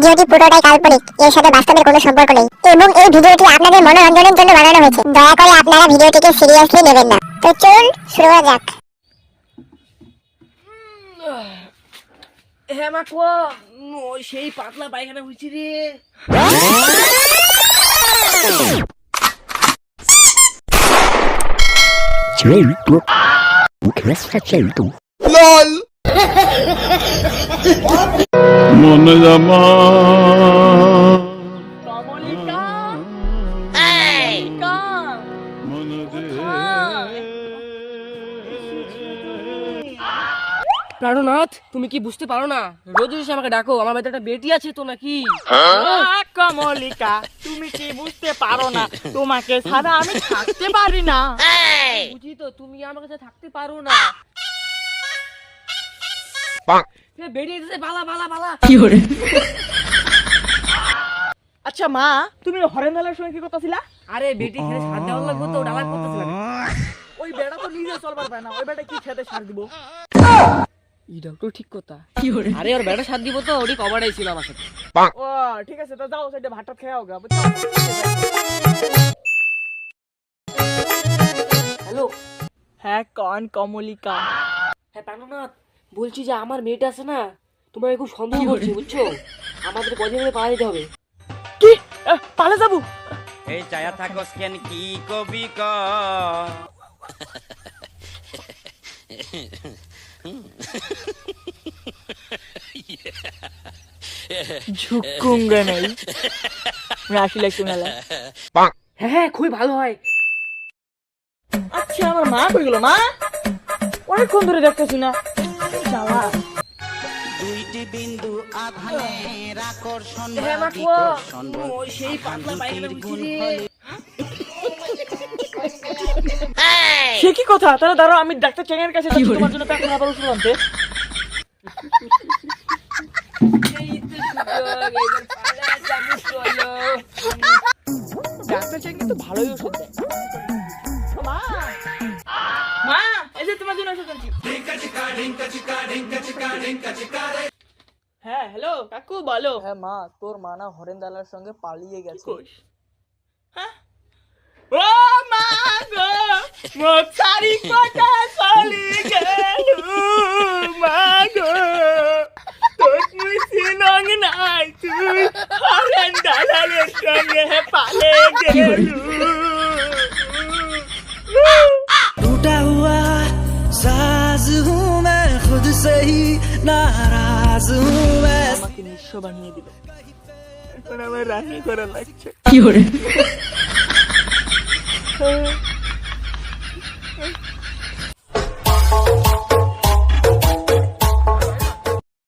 ভিডিওটি পুরোটাই কাল্পনিক এর সাথে বাস্তবের কোনো সম্পর্ক নেই। এবং এই ভিডিওটি আপনাদের মনোরঞ্জনের জন্য বানানো হয়েছে। দয়া করে আপনারা ভিডিওটিকে সিরিয়াসলি নেবেন না। তো চলুন শুরু করা যাক। হ্যাঁ মা কো। ওই সেই পাতলা পায়খানা হয়েছে রে. মনে জামা। মনে প্রাণনাথ তুমি কি বুঝতে পারো না? রোজ এসে আমাকে ডাকো আমার বাড়িতে একটা বেটি আছে তো নাকি? কমলিকা তুমি কি বুঝতে পারো না? তোমাকে ছাড়া আমি থাকতে পারি না। বুঝি তো তুমি আমার কাছে থাকতে পারো না। এ, বেরিয়ে পালা পালা আচ্ছা মা তুমি হরেন্দালের সঙ্গে কি কথা ছিলা আরে বেটি খেলে সার দেওয়ার লাগবে তো ডালার করতেছিল ওই বেড়া তো নিজে চলবার পায় না ওই বেটা কি খেতে সার দিব? তো ঠিক কথা। আরে ওর বেটা সার দিব তো ওটি কবারই ছিল আমার সাথে। ও ঠিক আছে তো যাও সেটা ভাতটা খেয়ে বুঝছ? হ্যালো। হ্যাঁ কন কমলিকা। হ্যাঁ প্রাণনাথ বলছি যে আমার মেয়েটা আছে না তোমার খুব সন্দেহ করছে বুঝছ? আমাদের কদিন ধরে পাড়া দিতে হবে। কি? পালে যাব? এই চায়া থাকস কেন কি কবি ক? ঝুকুঙ্গে নেই। রাশি লাগছে মেলা। হ্যাঁ হ্যাঁ খুবই ভালো হয়। আচ্ছা আমার মা কই গেল মা? অনেকক্ষণ ধরে দেখতেছি না। জ্বালা দুইটি বিন্দু আধানের আকর্ষণ সেই পাতলা সে কি কথা? তাহলে দাঁড়াও আমি ডাক্তার চেঙ্গের কাছে তোমার জন্য প্যাক খাবার ওষুধ আনতে। ডাক্তার চেঙ্গে তো ভালোই ওষুধ দেয়। হ্যাঁ হ্যালো কাকু বলো। হ্যাঁ মা তোর মা না হরেন্দালার সঙ্গে পালিয়ে গেছে। হ্যাঁ? ও মা গো মোর চারি কথা চলি গেল মা গো। তোর তুই সিনং নাই তুই হরেন্দালার সঙ্গে পালে গেল। साज हूँ मैं खुद से ही नाराज हूँ मैं আমাকে নিঃস্ব বানিয়ে দিল এখন আমার রান্না করা লাগছে